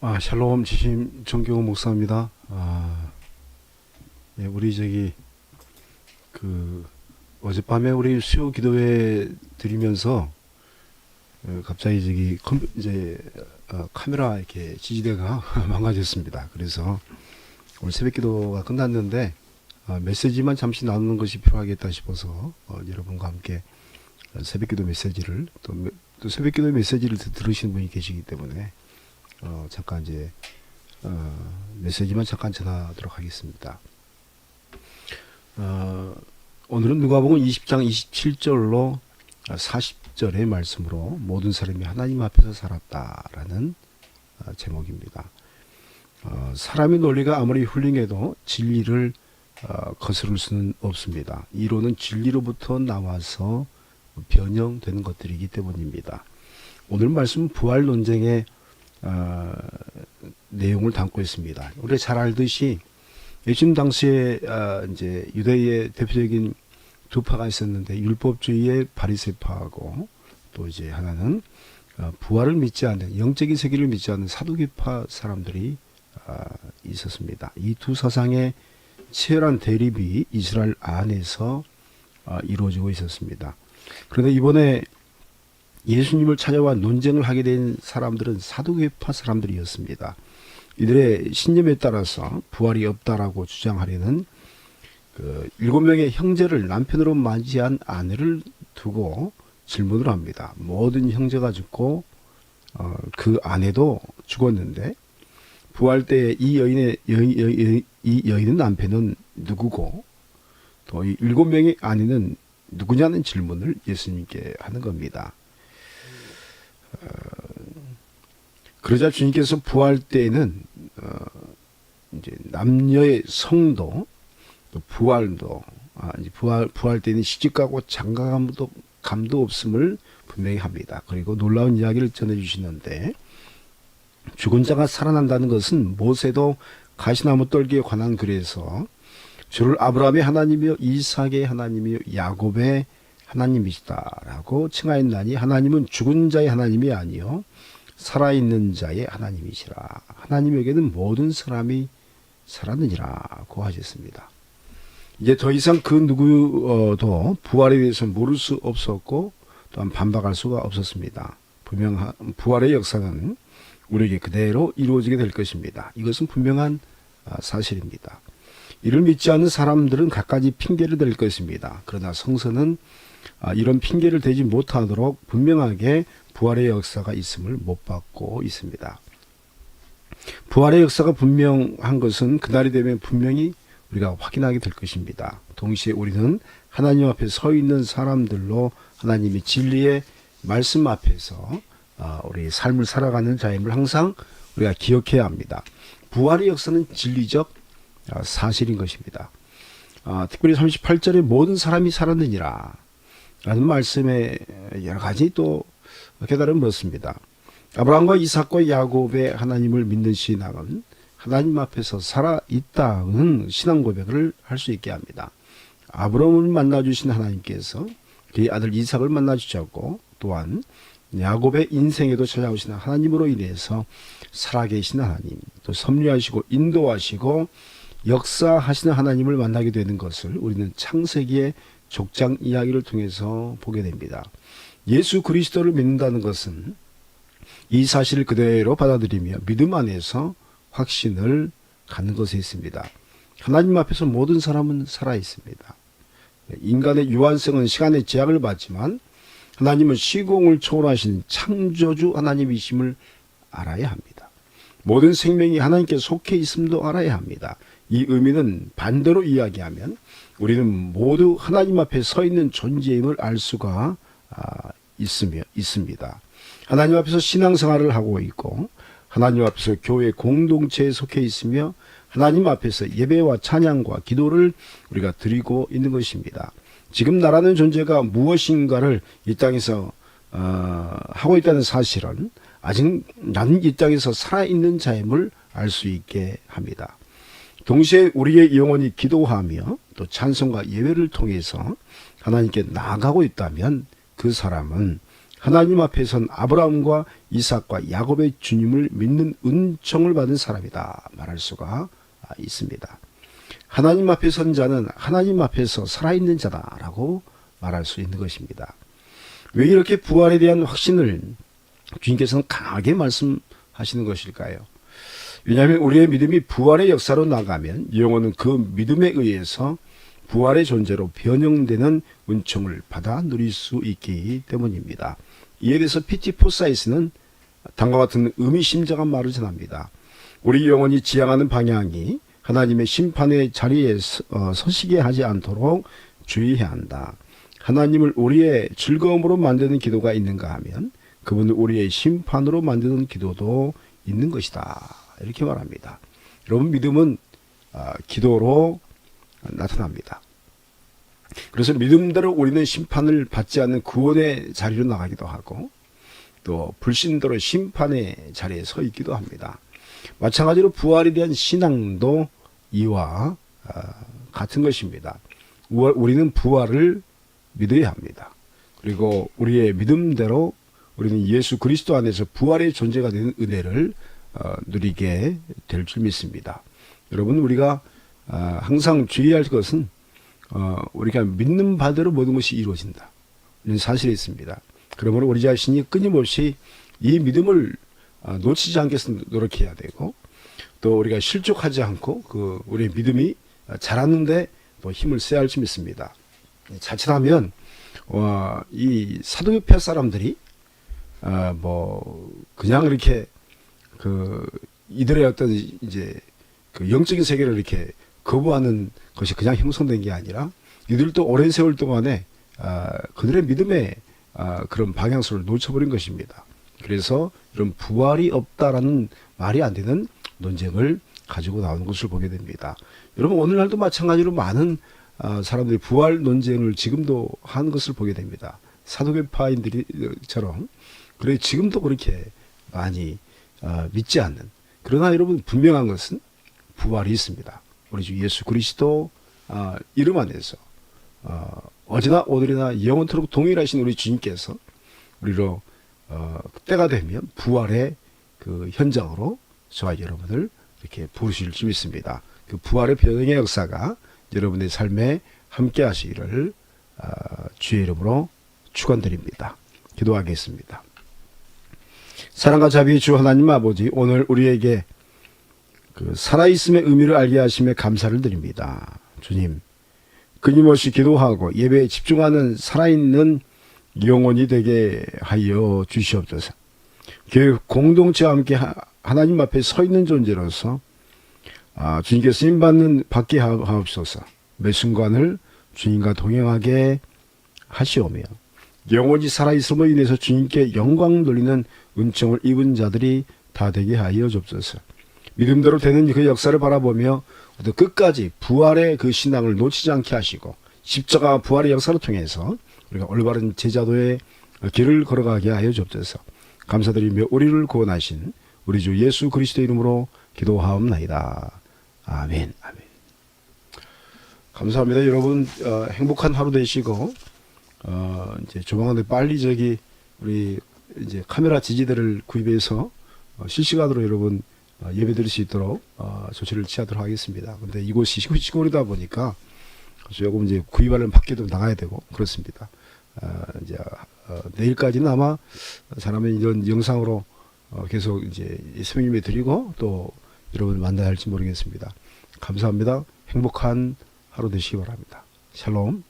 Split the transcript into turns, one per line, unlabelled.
아, 샬롬 지심 정경호 목사입니다. 아, 네, 우리 저기 그 어젯밤에 우리 수요 기도회 드리면서 어, 갑자기 저기 컴, 이제 어, 카메라 이렇게 지지대가 망가졌습니다. 그래서 오늘 새벽 기도가 끝났는데 어, 메시지만 잠시 나누는 것이 필요하겠다 싶어서 어, 여러분과 함께 새벽 기도 메시지를 또, 메- 또 새벽 기도 메시지를 드- 들으시는 분이 계시기 때문에 어, 잠깐 이제 어, 메시지만 잠깐 전하도록 하겠습니다. 어, 오늘은 누가복음 20장 27절로 40절의 말씀으로 모든 사람이 하나님 앞에서 살았다라는 어, 제목입니다. 어, 사람의 논리가 아무리 훌륭해도 진리를 어, 거스를 수는 없습니다. 이론은 진리로부터 나와서 변형되는 것들이기 때문입니다. 오늘 말씀 부활 논쟁의 어, 내용을 담고 있습니다. 우리 잘 알듯이 예수님 당시에 어, 이제 유대의 대표적인 두 파가 있었는데 율법주의의 바리새파하고 또 이제 하나는 어, 부활을 믿지 않는 영적인 세계를 믿지 않는 사두개파 사람들이 어, 있었습니다. 이 두 사상의 치열한 대립이 이스라엘 안에서 어, 이루어지고 있었습니다. 그런데 이번에 예수님을 찾아와 논쟁을 하게 된 사람들은 사두개파 사람들이었습니다. 이들의 신념에 따라서 부활이 없다라고 주장하려는 그 일곱 명의 형제를 남편으로 맞이한 아내를 두고 질문을 합니다. 모든 형제가 죽고 어, 그 아내도 죽었는데 부활 때 이 여인의 여인, 여인, 이 여인의 남편은 누구고 또 이 일곱 명의 아내는 누구냐는 질문을 예수님께 하는 겁니다. 그러자 주님께서 부활 때에는 어, 이제 남녀의 성도 또 부활도 아, 이제 부활 부활 때는 시집가고 장가감도 감도 없음을 분명히 합니다. 그리고 놀라운 이야기를 전해 주시는데 죽은 자가 살아난다는 것은 모세도 가시나무 떨기에 관한 글에서 주를 아브라함의 하나님이요 이삭의 하나님이요 야곱의 하나님이시다라고 칭하였나니 하나님은 죽은 자의 하나님이 아니요 살아있는 자의 하나님이시라 하나님에게는 모든 사람이 살았느니라고 하셨습니다. 이제 더 이상 그 누구도 부활에 대해서 모를 수 없었고 또한 반박할 수가 없었습니다. 분명 부활의 역사는 우리에게 그대로 이루어지게 될 것입니다. 이것은 분명한 아, 사실입니다. 이를 믿지 않는 사람들은 갖가지 핑계를 댈 것입니다. 그러나 성서는 아, 이런 핑계를 대지 못하도록 분명하게 부활의 역사가 있음을 못 받고 있습니다. 부활의 역사가 분명한 것은 그날이 되면 분명히 우리가 확인하게 될 것입니다. 동시에 우리는 하나님 앞에 서 있는 사람들로 하나님의 진리의 말씀 앞에서 아, 우리 삶을 살아가는 자임을 항상 우리가 기억해야 합니다. 부활의 역사는 진리적 아, 사실인 것입니다. 아, 특별히 38절에 모든 사람이 살았느니라 라는 말씀에 여러 가지 또 깨달음을 얻습니다. 아브라함과 이삭과 야곱의 하나님을 믿는 신앙은 하나님 앞에서 살아 있다는 신앙 고백을 할 수 있게 합니다. 아브라함을 만나 주신 하나님께서 그의 아들 이삭을 만나 주셨고 또한 야곱의 인생에도 찾아오시는 하나님으로 인해서 살아계신 하나님, 또 섭리하시고 인도하시고 역사하시는 하나님을 만나게 되는 것을 우리는 창세기의 족장 이야기를 통해서 보게 됩니다. 예수 그리스도를 믿는다는 것은 이 사실을 그대로 받아들이며 믿음 안에서 확신을 갖는 것에 있습니다. 하나님 앞에서 모든 사람은 살아 있습니다. 인간의 유한성은 시간의 제약을 받지만 하나님은 시공을 초월하신 창조주 하나님이심을 알아야 합니다. 모든 생명이 하나님께 속해 있음도 알아야 합니다. 이 의미는 반대로 이야기하면 우리는 모두 하나님 앞에 서 있는 존재임을 알 수가 아, 있으며 있습니다. 하나님 앞에서 신앙생활을 하고 있고 하나님 앞에서 교회 공동체에 속해 있으며 하나님 앞에서 예배와 찬양과 기도를 우리가 드리고 있는 것입니다. 지금 나라는 존재가 무엇인가를 이 땅에서 어, 하고 있다는 사실은 아직 나는 이 땅에서 살아있는 자임을 알 수 있게 합니다. 동시에 우리의 영혼이 기도하며 또 찬송과 예배를 통해서 하나님께 나아가고 있다면 그 사람은 하나님 앞에선 아브라함과 이삭과 야곱의 주님을 믿는 은총을 받은 사람이다 말할 수가 있습니다. 하나님 앞에 선 자는 하나님 앞에서 살아있는 자다라고 말할 수 있는 것입니다. 왜 이렇게 부활에 대한 확신을 주님께서는 강하게 말씀하시는 것일까요? 왜냐하면 우리의 믿음이 부활의 역사로 나가면 영혼은 그 믿음에 의해서 부활의 존재로 변형되는 은총을 받아 누릴 수 있기 때문입니다. 이에 대해서 피티 포사이스는 다음과 같은 의미심장한 말을 전합니다. 우리 영혼이 지향하는 방향이 하나님의 심판의 자리에 서- 어, 서시게 하지 않도록 주의해야 한다. 하나님을 우리의 즐거움으로 만드는 기도가 있는가 하면 그분을 우리의 심판으로 만드는 기도도 있는 것이다. 이렇게 말합니다. 여러분 믿음은 아, 기도로 나타납니다. 그래서 믿음대로 우리는 심판을 받지 않는 구원의 자리로 나가기도 하고 또 불신대로 심판의 자리에 서 있기도 합니다. 마찬가지로 부활에 대한 신앙도 이와 아, 같은 것입니다. 우리는 부활을 믿어야 합니다. 그리고 우리의 믿음대로 우리는 예수 그리스도 안에서 부활의 존재가 되는 은혜를 어, 누리게 될 줄 믿습니다. 여러분 우리가 아, 항상 주의할 것은 어, 우리가 믿는 바대로 모든 것이 이루어진다. 이런 사실이 있습니다. 그러므로 우리 자신이 끊임없이 이 믿음을 아, 놓치지 않게 노력해야 되고 또 우리가 실족하지 않고 그 우리의 믿음이 자랐는데 또 힘을 써야 할 줄 믿습니다. 자칫하면 어, 이 사도협회 사람들이 아, 뭐 그냥 이렇게 그 이들의 어떤 이제 그 영적인 세계를 이렇게 거부하는 것이 그냥 형성된 게 아니라 이들도 오랜 세월 동안에 아, 그들의 믿음의 아, 그런 방향성을 놓쳐버린 것입니다. 그래서 이런 부활이 없다라는 말이 안 되는 논쟁을 가지고 나오는 것을 보게 됩니다. 여러분 오늘날도 마찬가지로 많은 아, 사람들이 부활 논쟁을 지금도 하는 것을 보게 됩니다. 사도계파인들이처럼 그래 지금도 그렇게 많이 아, 믿지 않는 그러나 여러분 분명한 것은 부활이 있습니다. 우리 주 예수 그리스도 아, 이름 안에서 어, 어제나 오늘이나 영원토록 동일하신 우리 주님께서 우리로 어, 때가 되면 부활의 그 현장으로 저와 여러분을 이렇게 부르실 줄 믿습니다. 그 부활의 변형의 역사가 여러분의 삶에 함께 하시기를 어, 주의 이름으로 축원드립니다. 기도하겠습니다. 사랑과 자비의 주 하나님 아버지 오늘 우리에게 그 살아있음의 의미를 알게 하심에 감사를 드립니다. 주님 끊임없이 기도하고 예배에 집중하는 살아있는 영혼이 되게 하여 주시옵소서. 교회 공동체와 함께 하- 하나님 앞에 서 있는 존재로서 아, 주님께 쓰임 받는 받게 하- 하옵소서. 매 순간을 주님과 동행하게 하시오며 영원히 살아있음으로 인해서 주님께 영광 돌리는 은총을 입은 자들이 다 되게 하여 주옵소서. 믿음대로 되는 그 역사를 바라보며 끝까지 부활의 그 신앙을 놓치지 않게 하시고 십자가 부활의 역사를 통해서 우리가 올바른 제자도의 길을 걸어가게 하여 주옵소서. 감사드리며 우리를 구원하신 우리 주 예수 그리스도 이름으로 기도하옵나이다. 아멘. 아멘. 감사합니다. 여러분 어, 행복한 하루 되시고 어, 이제 조만간 빨리 저기 우리 이제 카메라 지지대를 구입해서 어, 실시간으로 여러분 어, 예배 드릴 수 있도록 어, 조치를 취하도록 하겠습니다. 근데 이곳이 시골, 시골이다 보니까 조금 이제 구입하려면 밖에도 나가야 되고 그렇습니다. 어, 이제 어, 내일까지는 아마 잘하면 이런 영상으로 어, 계속 이제 성임에 드리고 또 여러분을 만나야 할지 모르겠습니다. 감사합니다. 행복한 하루 되시기 바랍니다. 샬롬.